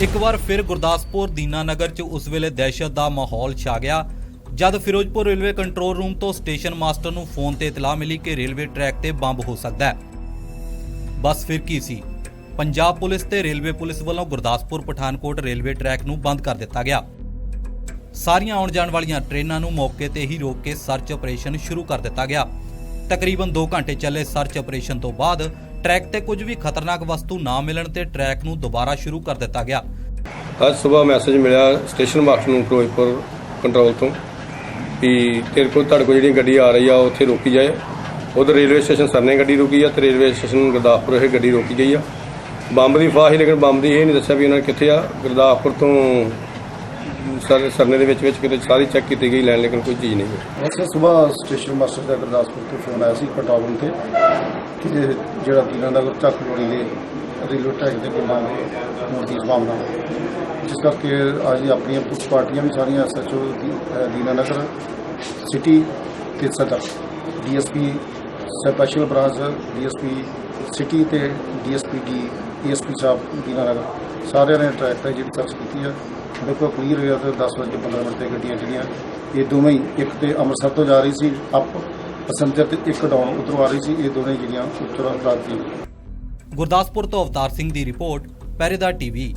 ਇੱਕ ਵਾਰ ਫਿਰ ਗੁਰਦਾਸਪੁਰ ਦੀਨਾਨਗਰ 'ਚ ਉਸ ਵੇਲੇ ਦਹਿਸ਼ਤ ਦਾ ਮਾਹੌਲ ਛਾ ਗਿਆ। ਜਦ ਫਿਰੋਜ਼ਪੁਰ ਰੇਲਵੇ ਕੰਟਰੋਲ ਰੂਮ ਤੋਂ ਸਟੇਸ਼ਨ ਮਾਸਟਰ ਨੂੰ ਫੋਨ ਤੇ ਇਤਲਾਹ ਮਿਲੀ ਕਿ ਰੇਲਵੇ ਟਰੈਕ ਤੇ ਬੰਬ ਹੋ ਸਕਦਾ ਹੈ। ਬਸ ਫਿਰ ਕੀ ਸੀ? ਪੰਜਾਬ ਪੁਲਿਸ ਤੇ ਰੇਲਵੇ ਪੁਲਿਸ ਵੱਲੋਂ ਗੁਰਦਾਸਪੁਰ ਪਠਾਨਕੋਟ ਰੇਲਵੇ ਟਰੈਕ ਨੂੰ ਬੰਦ ਕਰ ਦਿੱਤਾ ਗਿਆ। ਸਾਰੀਆਂ ਆਉਣ ਜਾਣ ਵਾਲੀਆਂ ਟ੍ਰੇਨਾਂ ਨੂੰ ਮੌਕੇ ਤੇ ਹੀ ਰੋਕ ਕੇ ਸਰਚ ਆਪਰੇਸ਼ਨ ਸ਼ੁਰੂ ਕਰ ਦਿੱਤਾ ਗਿਆ। ਤਕਰੀਬਨ 2 ਘੰਟੇ ਚੱਲੇ ਸਰਚ ਆਪਰੇਸ਼ਨ ਤੋਂ ਬਾਅਦ ਟਰੈਕ ਤੇ ਕੁਝ ਵੀ ਖਤਰਨਾਕ ਵਸਤੂ ਨਾ ਮਿਲਣ ਤੇ ਟਰੈਕ ਨੂੰ ਦੁਬਾਰਾ ਸ਼ੁਰੂ ਕਰ ਦਿੱਤਾ ਗਿਆ। ਅੱਜ ਸਵੇਰ ਮੈਸੇਜ ਮਿਲਿਆ ਸਟੇਸ਼ਨ ਮਾਸਟਰ ਨੂੰ ਫਿਰੋਜ਼ਪੁਰ ਕੰਟਰੋਲ ਤੋਂ ਵੀ ਤੇਰੇ ਕੋਲ ਤੁਹਾਡੇ ਕੋਲ ਜਿਹੜੀ ਗੱਡੀ ਆ ਰਹੀ ਆ, ਉਹ ਉੱਥੇ ਰੋਕੀ ਜਾਏ। ਉਧਰ ਰੇਲਵੇ ਸਟੇਸ਼ਨ ਸਰਨੇ ਗੱਡੀ ਰੁਕੀ ਆ ਤੇ ਰੇਲਵੇ ਸਟੇਸ਼ਨ ਗੁਰਦਾਸਪੁਰ ਇਹ ਗੱਡੀ ਰੋਕੀ ਗਈ ਆ। ਬੰਬ ਦੀ ਫਾਹ ਸੀ, ਲੇਕਿਨ ਬੰਬ ਦੀ ਇਹ ਨਹੀਂ ਦੱਸਿਆ ਵੀ ਉਹਨਾਂ ਨੇ ਕਿੱਥੇ ਆ। ਗੁਰਦਾਸਪੁਰ ਤੋਂ ਸਰ ਸਰਨੇ ਦੇ ਵਿੱਚ ਵਿੱਚ ਕਿਤੇ ਸਾਰੀ ਚੈੱਕ ਕੀਤੀ ਗਈ, ਲੈਣ ਲੇਕਿਨ ਕੋਈ ਚੀਜ਼ ਨਹੀਂ ਮਿਲੀ ਵੈਸੇ ਸਵੇਰ ਸਟੇਸ਼ਨ ਮਾਸਟਰ ਦਾ ਗੁਰਦਾਸਪੁਰ ਤੋਂ ਫੋਨ ਆਇਆ ਸੀ ਕੰਟਰੋਲ ਤੇ, ਕਿ ਜਿਹੜਾ ਦੀਨਾ ਨਗਰ ਚੱਕ ਲੋੜੀ ਦੇ ਰੇਲਵੇ ਟਰੈਕ ਦੇ ਕੋਲ ਹੋਣ ਦੀ ਸੰਭਾਵਨਾ ਜਿਸ ਕਰਕੇ ਅੱਜ ਆਪਣੀਆਂ ਪੁਲਿਸ ਪਾਰਟੀਆਂ ਵੀ ਸਾਰੀਆਂ ਐਸਐਚਓ ਦੀਨਾਨਗਰ ਸਿਟੀ ਤੇ ਸਦਰ, DSP special branch, DSP city ਤੇ ਡੀਐਸਪੀ ਡੀ, ਡੀਐਸਪੀ ਸਾਹਿਬ ਦੀਨਾ ਨਗਰ ਸਾਰਿਆਂ ਨੇ ਟਰੈਕ ਤੇ ਜਿਹੜੀ ਸਰਚ ਕੀਤੀ ਹੈ। ਬਿਲਕੁਲ ਕਲੀਅਰ ਹੋਇਆ ਤੇ 10 ਵਜੇ 15 ਮਿੰਟ ਤੇ ਗੱਡੀਆਂ ਜਿਹੜੀਆਂ, ਇਹ ਦੋਵੇਂ ਹੀ ਇੱਕ ਤੇ ਅੰਮ੍ਰਿਤਸਰ ਤੋਂ ਜਾ ਰਹੀ ਸੀ ਅਪ ਪੈਸੰਜਰ ਤੇ ਇੱਕ ਡਾਊਨ ਉਧਰੋਂ ਆ ਰਹੀ ਸੀ, ਇਹ ਦੋਵੇਂ ਜਿਹੜੀਆਂ ਉੱਤਰ ਅਫਰਾਦ ਦੀ। ਗੁਰਦਾਸਪੁਰ ਤੋਂ ਅਵਤਾਰ ਸਿੰਘ ਦੀ ਰਿਪੋਰਟ ਪਹਿਰੇਦਾਰ ਟੀਵੀ।